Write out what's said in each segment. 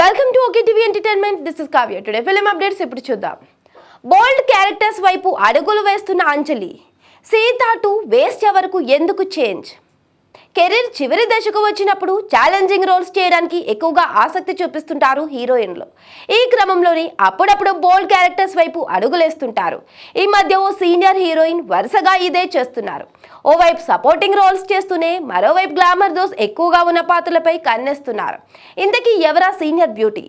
Welcome to okay TV entertainment this is Kavya today film updates ఇప్పుడు చూద్దాం. Bold characters వైపు అడుగులు వేస్తున్న అంజలి. సీత టు వేస్ట్ వరకు ఎందుకు చేంజ్ కెరీర్ చివరి దశకు వచ్చినప్పుడు ఛాలెంజింగ్ రోల్స్ చేయడానికి ఎక్కువగా ఆసక్తి చూపిస్తుంటారు హీరోయిన్లు. ఈ క్రమంలోనే అప్పుడప్పుడు బోల్డ్ క్యారెక్టర్స్ వైపు అడుగులేస్తుంటారు. ఈ మధ్య ఓ సీనియర్ హీరోయిన్ వరుసగా ఇదే చేస్తున్నారు. ఓవైపు సపోర్టింగ్ రోల్స్ చేస్తూనే మరోవైపు గ్లామర్ దోస్ ఎక్కువగా ఉన్న పాత్రలపై కన్నేస్తున్నారు. ఇంతకీ ఎవరా సీనియర్ బ్యూటీ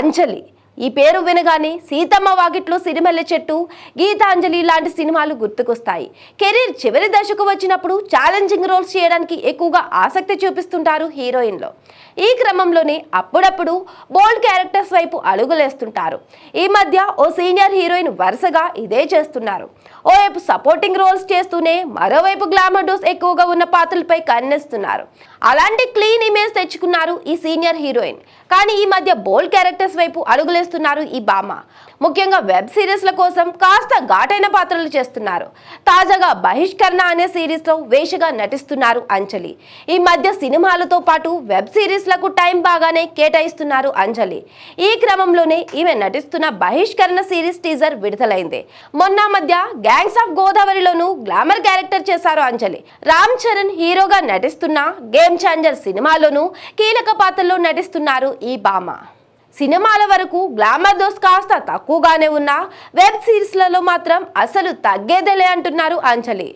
అంజలి. ఈ పేరు వినగానే సీతమ్మ వాకిట్లో సిరిమల్లె చెట్టు గీతాంజలి లాంటి సినిమాలు గుర్తుకొస్తాయి. కెరీర్ చివరి దశకు వచ్చినప్పుడు ఛాలెంజింగ్ రోల్స్ చేయడానికి ఎక్కువగా ఆసక్తి చూపిస్తుంటారు హీరోయిన్లో. ఈ క్రమంలోనే అప్పుడప్పుడు బోల్డ్ క్యారెక్టర్స్ వైపు అడుగులేస్తుంటారు. ఈ మధ్య ఓ సీనియర్ హీరోయిన్ వరుసగా ఇదే చేస్తున్నారు. ఓవైపు సపోర్టింగ్ రోల్స్ చేస్తూనే మరోవైపు గ్లామర్ డోస్ ఎక్కువగా ఉన్న పాత్రలపై కన్నేస్తున్నారు. అలాంటి క్లీన్ ఇమేజ్ తెచ్చుకున్నారు ఈ సీనియర్ హీరోయిన్. కానీ ఈ మధ్య బోల్డ్ క్యారెక్టర్స్ వైపు చేస్తున్నారు ఈ బామ్మ ముఖ్యంగా వెబ్ సిరీస్ల కోసం కాస్త ఘాటైన పాత్రలు చేస్తున్నారు. తాజాగా బహిష్కరణ అనే సిరీస్లో వేషగా నటిస్తున్నారు అంజలి. ఈ మధ్య సినిమాలతో పాటు వెబ్ సిరీస్లకు టైం బాగానే కేటాయిస్తున్నారు అంజలి. ఈ క్రమంలోనే ఈమె నటిస్తున్న బహిష్కరణ సిరీస్ టీజర్ విడుదలైంది. మొన్న మధ్య గ్యాంగ్స్ ఆఫ్ గోదావరిలోనూ గ్లామర్ క్యారెక్టర్ చేశారు అంజలి. రామ్ చరణ్ హీరోగా నటిస్తున్న గేమ్ ఛాంజర్ సినిమాలోనూ కీలక పాత్రలో నటిస్తున్నారు ఈ భామ సినిమాల వరకు గ్లామర్ దోస్ కాస్త తక్కువగానే ఉన్నా వెబ్ సిరీస్లలో మాత్రం అసలు తగ్గేదేలే అంటున్నారు అంజలి.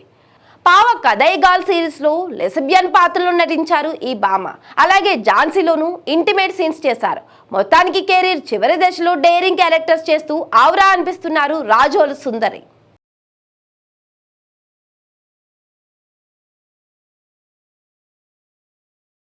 పావ కదైగాల్ సిరీస్లో లెసబియన్ పాత్రలో నటించారు ఈ భామ. అలాగే ఝాన్సీలోనూ ఇంటిమేట్ సీన్స్ చేశారు. మొత్తానికి కెరీర్ చివరి దశలో డేరింగ్ క్యారెక్టర్స్ చేస్తూ ఆవురా అనిపిస్తున్నారు రాజోలు సుందరి.